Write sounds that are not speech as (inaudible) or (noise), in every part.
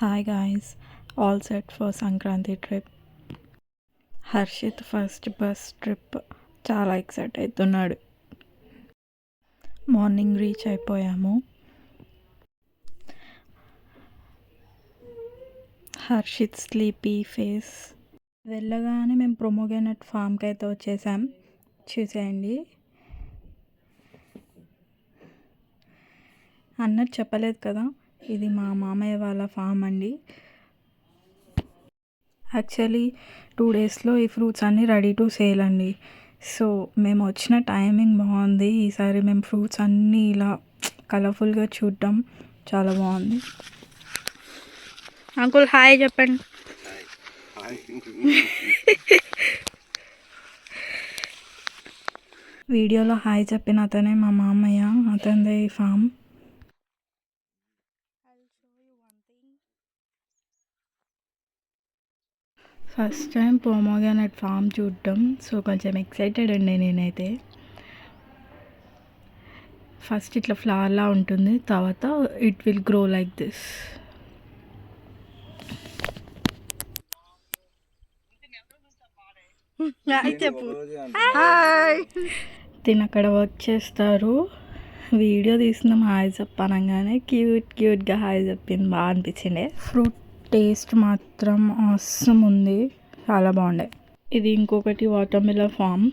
Hi guys all set for Sankranti trip Harshith first bus trip చాలా excite అవుతున్నాడు. Morning reach అయిపోయాము. Harshit sleepy face వెళ్ళగానే మేము ప్రొమోగేనట్ ఫామ్కి అయితే వచ్చేసాం. చూసేయండి. అన్నట్టు చెప్పలేదు కదా. ఇది మా మామయ్య వాళ్ళ ఫామ్ అండి. యాక్చువల్లీ టూ డేస్లో ఈ ఫ్రూట్స్ అన్నీ రెడీ టు సేల్ అండి. సో మేము వచ్చిన టైమింగ్ బాగుంది. ఈసారి మేము ఫ్రూట్స్ అన్నీ ఇలా కలర్ఫుల్గా చూడటం చాలా బాగుంది. అంకుల్ హాయ్ చెప్పండి. వీడియోలో (laughs) హాయ్ చెప్పిన అతనే మా మామయ్య అతనిదే ఈ farm. First time pomegranate farm చూడటం సో కొంచెం ఎక్సైటెడ్ అండి నేనైతే. ఫస్ట్ ఇట్లా ఫ్లవర్లా ఉంటుంది. తర్వాత it will grow like this. చెప్పు. హాయ్. తిని అక్కడ వర్క్ చేస్తారు. వీడియో తీస్తున్నాం హాయ్ చెప్పనగానే. క్యూట్ క్యూట్గా హాయ్ చెప్పింది. బాగా అనిపించింది. ఫ్రూట్ టేస్ట్ మాత్రం అవసరం ఉంది. చాలా బాగుండే. ఇది ఇంకొకటి వాటర్మిలన్ ఫామ్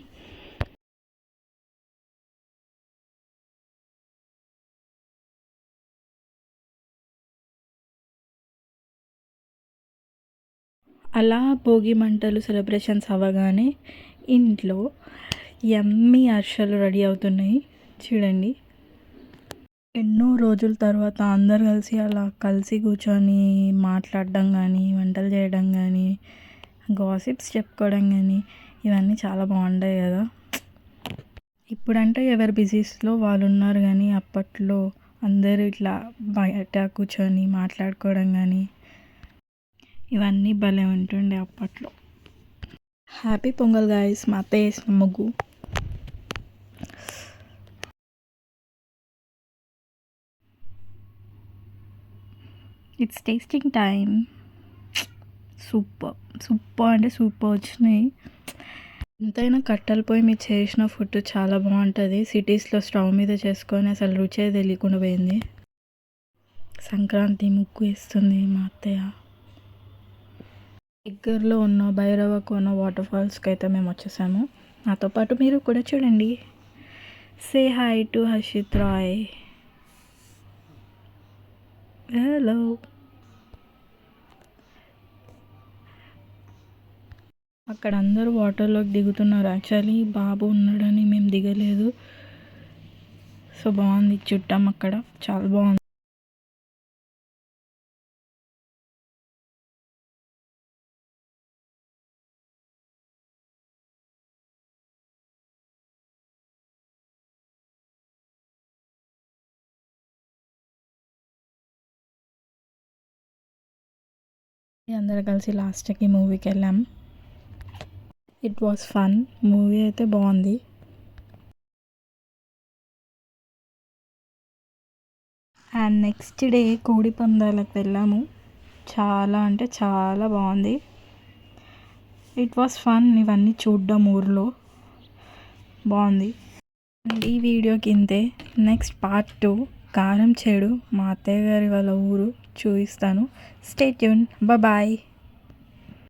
అలా భోగి మంటలు సెలబ్రేషన్స్ అవ్వగానే ఇంట్లో ఎమ్మి అర్షలు రెడీ అవుతున్నాయి. చూడండి. ఎన్నో రోజుల తర్వాత అందరు కలిసి అలా కలిసి కూర్చొని మాట్లాడడం కానీ వంటలు చేయడం కానీ గాసిప్స్ చెప్పుకోవడం కానీ ఇవన్నీ చాలా బాగుంటాయి కదా. ఇప్పుడంటే ఎవరి బిజీస్లో వాళ్ళు ఉన్నారు కానీ అప్పట్లో అందరూ ఇట్లా బయట కూర్చొని మాట్లాడుకోవడం కానీ ఇవన్నీ భలే ఉంటుండే అప్పట్లో. హ్యాపీ పొంగల్ గాయస్ మా అత్త చేసిన ముగ్గు. It's tasting time super super అంటే సూపర్ వచ్చినాయి. ఎంతైనా కట్టెల పొయ్యి మీరు చేసిన ఫుడ్ చాలా బాగుంటుంది. సిటీస్లో స్టవ్ మీద చేసుకొని అసలు రుచే తెలియకుండా పోయింది. సంక్రాంతి ముగ్గు వేస్తుంది మా అత్తయ్య. దగ్గరలో ఉన్న భైరవ ఉన్న వాటర్ ఫాల్స్కి అయితే మేము వచ్చేసాము. నాతో పాటు మీరు కూడా చూడండి. Say hi to Harshith Rai hello అక్కడ అందరూ వాటర్లోకి దిగుతున్నారు. యాక్చువల్లీ బాబు ఉన్నాడని మేము దిగలేదు. సో బాగుంది. చుట్టాం అక్కడ. చాలా బాగుంది. అందరు కలిసి లాస్ట్కి మూవీకి వెళ్ళాం ఇట్ వాస్ ఫన్ మూవీ అయితే బాగుంది. అండ్ నెక్స్ట్ డే కోడి పందాలకు వెళ్ళాము. చాలా అంటే చాలా బాగుంది. ఇట్ వాస్ ఫన్ ఇవన్నీ చూడడం ఊర్లో. బాగుంది. ఈ వీడియోకి ఇంతే. నెక్స్ట్ పార్ట్ టూ కారం చెడు మా అత్తయ్య గారి వాళ్ళ ఊరు చూపిస్తాను. Stay tune bye